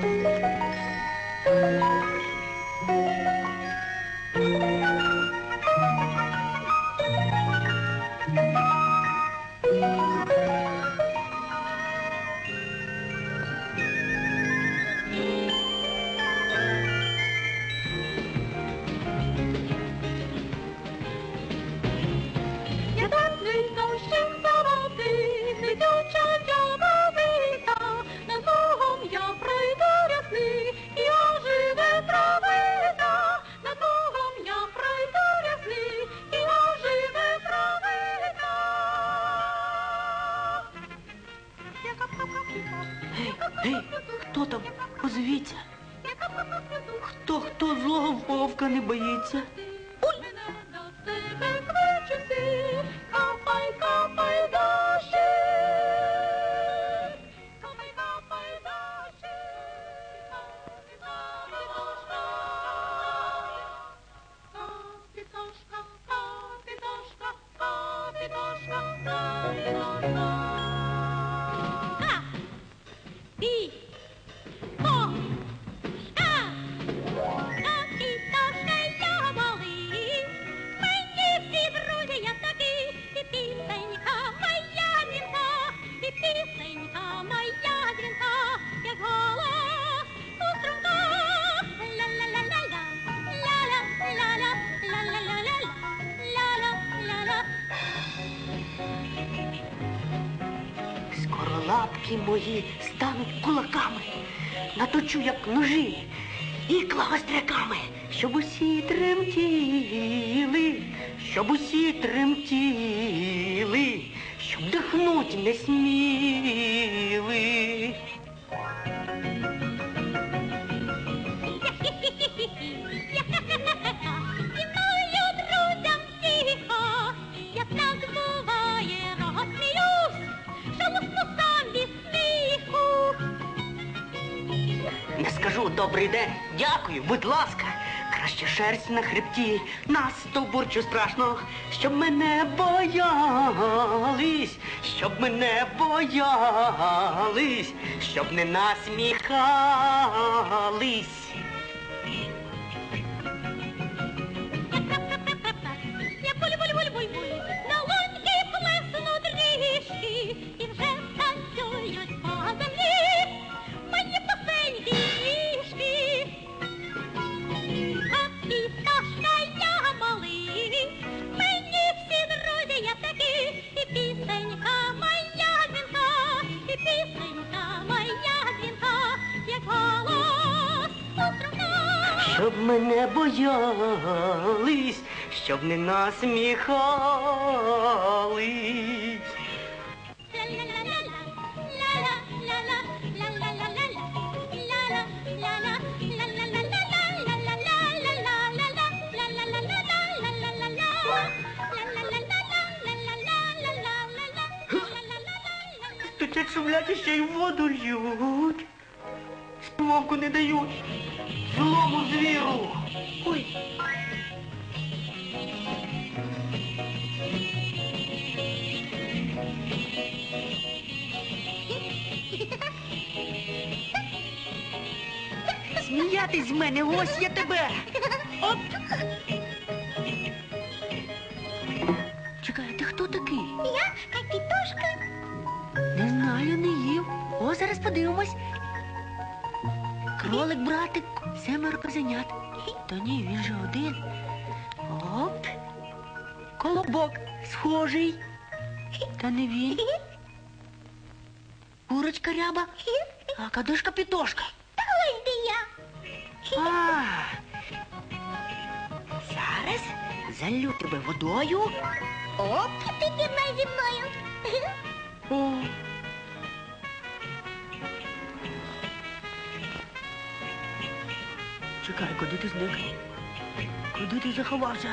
Я Озвіться. Хто, хто злого вовка не боїться? Лапки мої стануть кулаками, наточу, як ножі, ікла гостряками, щоб усі тремтіли, щоб усі тремтіли, щоб дихнуть не сміли. Добрий день, дякую, будь ласка. Краще шерсть на хребті, на стовбурчу страшно, щоб мене боялись, щоб мене боялись, щоб не насміхались. Пісенька моя дзвінка, і пісенька моя дзвінка, як голос у струмка. Щоб мене боялись, щоб не насміхались. Стучать шумлять ще й воду льють. Вовку не дають. Злому звіру. Ой. Сміятись з мене, ось я тебе. Оп. Чекай, ти хто такий? Я знаю, не їв. О, зараз подивимось. Кролик, братик, семеро козенят. Та ні, він же один. Оп. Колобок схожий. Та не він. Курочка ряба. А кадишка пітошка. Та ось де я. А. Зараз залю тебе водою. Оп. Ти пірнай зі мною. О. Чекай, куди ти зник? Куди ти заховався?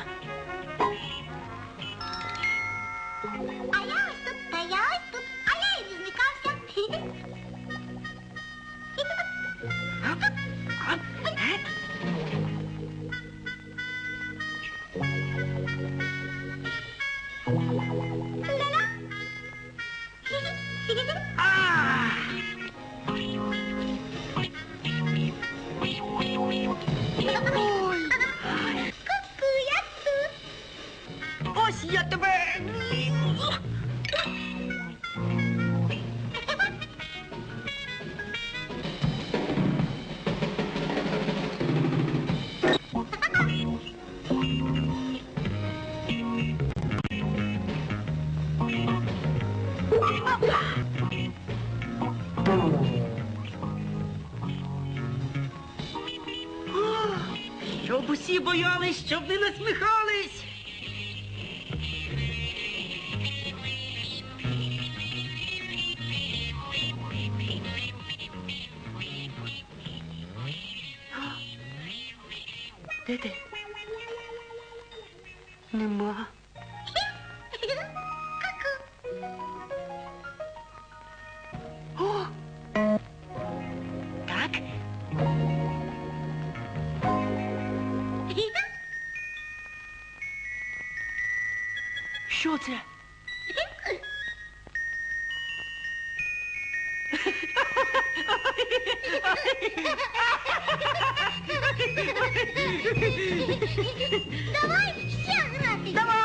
Усі боялись, щоб не насміхались. Де ти? Нема. Що це? Давай ще грати. Давай!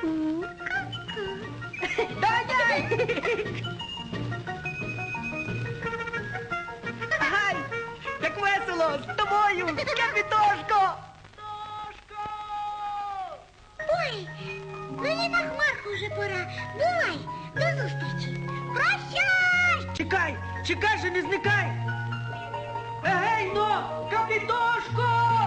Ку-ку. Дай-дай! Ай, як весело з тобою, капітошко! Тошко! Ой, мені на хмарку вже пора. Бувай, до зустрічі. Прощай! Чекай, чекай же, не зникай! Егей, но, капітошко!